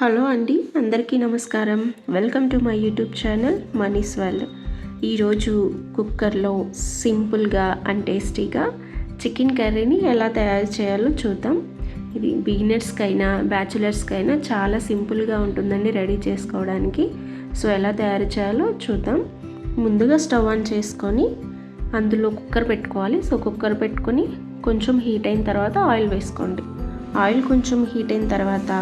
Hello అండి అందరికీ నమస్కారం. Welcome to my YouTube channel Mani's world ఈరోజు కుక్కర్లో సింపుల్గా అండ్ టేస్టీగా చికెన్ కర్రీని ఎలా తయారు చేయాలో చూద్దాం. ఇది బిగినర్స్కైనా బ్యాచులర్స్కైనా చాలా సింపుల్గా ఉంటుందండి రెడీ చేసుకోవడానికి. సో ఎలా తయారు చేయాలో చూద్దాం. ముందుగా స్టవ్ ఆన్ చేసుకొని అందులో కుక్కర్ పెట్టుకోవాలి. సో కుక్కర్ పెట్టుకొని కొంచెం హీట్ అయిన తర్వాత ఆయిల్ వేసుకోండి. ఆయిల్ కొంచెం హీట్ అయిన తర్వాత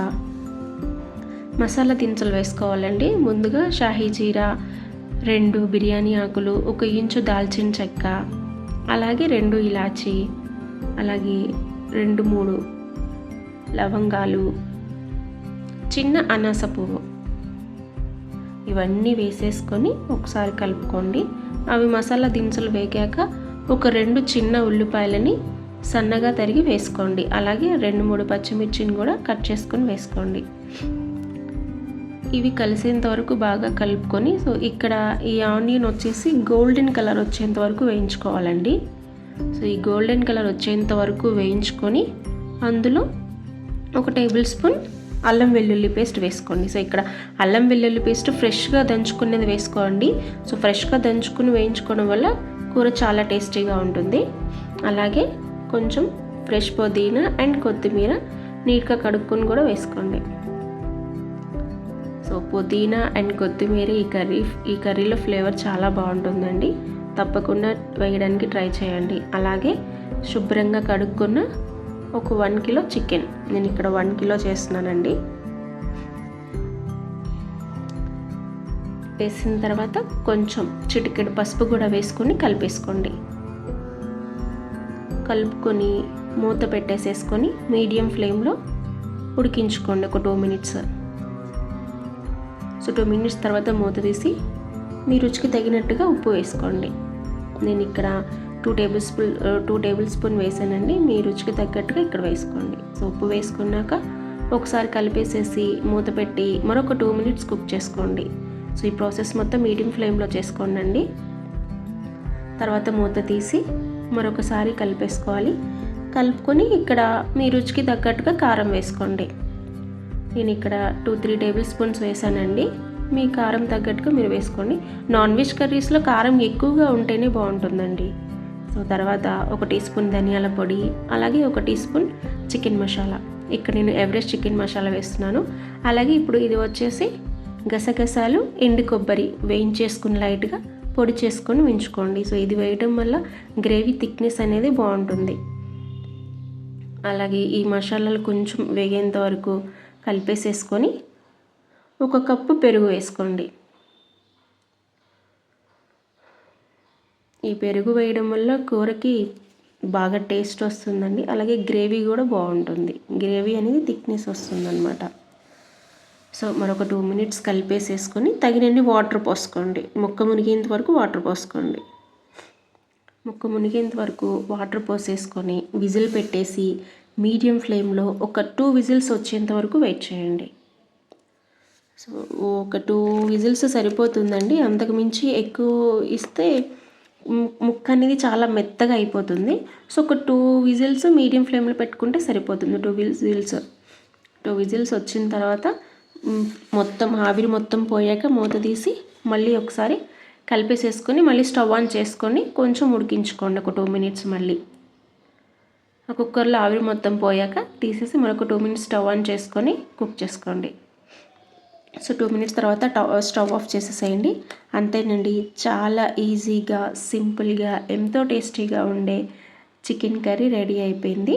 మసాలా దినుసులు వేసుకోవాలండి. ముందుగా షాహీ జీరా రెండు బిర్యానీ ఆకులు ఒక ఇంచు దాల్చిన చెక్క అలాగే రెండు ఇలాచి అలాగే రెండు మూడు లవంగాలు చిన్న అనాస పువ్వు. ఇవన్నీ వేసేసుకొని ఒకసారి కలుపుకోండి. అవి మసాలా దినుసులు వేగాక ఒక రెండు చిన్న ఉల్లిపాయలని సన్నగా తరిగి వేసుకోండి. అలాగే రెండు మూడు పచ్చిమిర్చిని కూడా కట్ చేసుకొని వేసుకోండి. ఇవి కలిసేంత వరకు బాగా కలుపుకొని సో ఇక్కడ ఈ ఆనియన్ వచ్చేసి గోల్డెన్ కలర్ వచ్చేంత వరకు వేయించుకోవాలండి. సో ఈ గోల్డెన్ కలర్ వచ్చేంత వరకు వేయించుకొని అందులో ఒక టేబుల్ స్పూన్ అల్లం వెల్లుల్లి పేస్ట్ వేసుకోండి. సో ఇక్కడ అల్లం వెల్లుల్లి పేస్ట్ ఫ్రెష్గా దంచుకునేది వేసుకోండి. సో ఫ్రెష్గా దంచుకుని వేయించుకోవడం వల్ల కూర చాలా టేస్టీగా ఉంటుంది. అలాగే కొంచెం ఫ్రెష్ పుదీనా అండ్ కొత్తిమీర నీట్గా కడుక్కొని కూడా వేసుకోండి. సో పుదీనా అండ్ కొత్తిమీర ఈ కర్రీ ఈ కర్రీలో ఫ్లేవర్ చాలా బాగుంటుందండి. తప్పకుండా వేయడానికి ట్రై చేయండి. అలాగే శుభ్రంగా కడుక్కున్న ఒక వన్ కిలో చికెన్. నేను ఇక్కడ వన్ కిలో చేస్తున్నానండి. వేసిన తర్వాత కొంచెం చిటికెడు పసుపు కూడా వేసుకొని కలిపేసుకోండి. కలుపుకొని మూత పెట్టేసేసుకొని మీడియం ఫ్లేమ్లో ఉడికించుకోండి ఒక two minutes. So two minutes తర్వాత మూత తీసి మీ రుచికి తగినట్టుగా ఉప్పు వేసుకోండి. నేను ఇక్కడ two tablespoon two tablespoon వేసానండి. మీ రుచికి తగ్గట్టుగా ఇక్కడ వేసుకోండి. సో ఉప్పు వేసుకున్నాక ఒకసారి కలిపేసేసి మూత పెట్టి మరొక టూ మినిట్స్ కుక్ చేసుకోండి. సో ఈ ప్రాసెస్ మొత్తం మీడియం ఫ్లేమ్లో చేసుకోండి అండి తర్వాత మూత తీసి మరొకసారి కలిపేసుకోవాలి. కలుపుకొని ఇక్కడ మీ రుచికి తగ్గట్టుగా కారం వేసుకోండి. నేను ఇక్కడ టూ త్రీ టేబుల్ స్పూన్స్ వేసానండి. మీ కారం తగ్గట్టుగా మీరు వేసుకోండి. నాన్ వెజ్ కర్రీస్లో కారం ఎక్కువగా ఉంటేనే బాగుంటుందండి. సో తర్వాత ఒక టీ స్పూన్ ధనియాల పొడి అలాగే ఒక టీ స్పూన్ చికెన్ మసాలా. ఇక్కడ నేను ఎవరెస్ట్ చికెన్ మసాలా వేస్తున్నాను. అలాగే ఇప్పుడు ఇది వచ్చేసి గసగసాలు ఎండు కొబ్బరి వేయించేసుకుని లైట్గా పొడి చేసుకొని ఉంచుకోండి. సో ఇది వేయటం వల్ల గ్రేవీ థిక్నెస్ అనేది బాగుంటుంది. అలాగే ఈ మసాలాలు కొంచెం వేగేంత వరకు కలిపేసేసుకొని ఒక కప్పు పెరుగు వేసుకోండి. ఈ పెరుగు వేయడం వల్ల కూరకి బాగా టేస్ట్ వస్తుందండి. అలాగే గ్రేవీ కూడా బాగుంటుంది. గ్రేవీ అనేది థిక్నెస్ వస్తుందన్నమాట. సో మరొక టూ మినిట్స్ కలిపేసేసుకొని తగినన్ని వాటర్ పోసుకోండి. మొక్క మునిగేంత వరకు వాటర్ పోసుకోండి. మొక్క మునిగేంత వరకు వాటర్ పోసేసుకొని విజిల్ పెట్టేసి మీడియం ఫ్లేమ్లో ఒక టూ విజిల్స్ వచ్చేంత వరకు వెయిట్ చేయండి. సో ఒక టూ విజిల్స్ సరిపోతుందండి. అంతకు మించి ఎక్కువ ఇస్తే ముక్క అనేది చాలా మెత్తగా అయిపోతుంది. సో ఒక టూ విజిల్స్ మీడియం ఫ్లేమ్లో పెట్టుకుంటే సరిపోతుంది. టూ విజిల్స్ టూ విజిల్స్ వచ్చిన తర్వాత మొత్తం ఆవిరి మొత్తం పోయాక మూత తీసి మళ్ళీ ఒకసారి కలిపేసేసుకొని మళ్ళీ స్టవ్ ఆన్ చేసుకొని కొంచెం ఉడికించుకోండి. ఒక టూ మినిట్స్ మళ్ళీ. ఆ కుక్కర్లో ఆవిరి మొత్తం పోయాక తీసేసి మరొక టూ మినిట్స్ స్టవ్ ఆన్ చేసుకొని కుక్ చేసుకోండి. సో టూ మినిట్స్ తర్వాత స్టవ్ ఆఫ్ చేసేసేయండి. అంతేనండి చాలా ఈజీగా సింపుల్గా ఎంతో టేస్టీగా ఉండే చికెన్ కర్రీ రెడీ అయిపోయింది.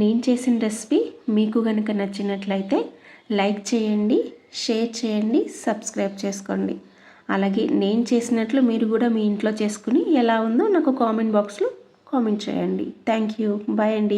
నేను చేసిన రెసిపీ మీకు కనుక నచ్చినట్లయితే లైక్ చేయండి షేర్ చేయండి సబ్స్క్రైబ్ చేసుకోండి. అలాగే నేను చేసినట్లు మీరు కూడా మీ ఇంట్లో చేసుకుని ఎలా ఉందో నాకు కామెంట్ బాక్స్లో కామెంట్ చేయండి. థ్యాంక్ యూ బాయ్ అండి.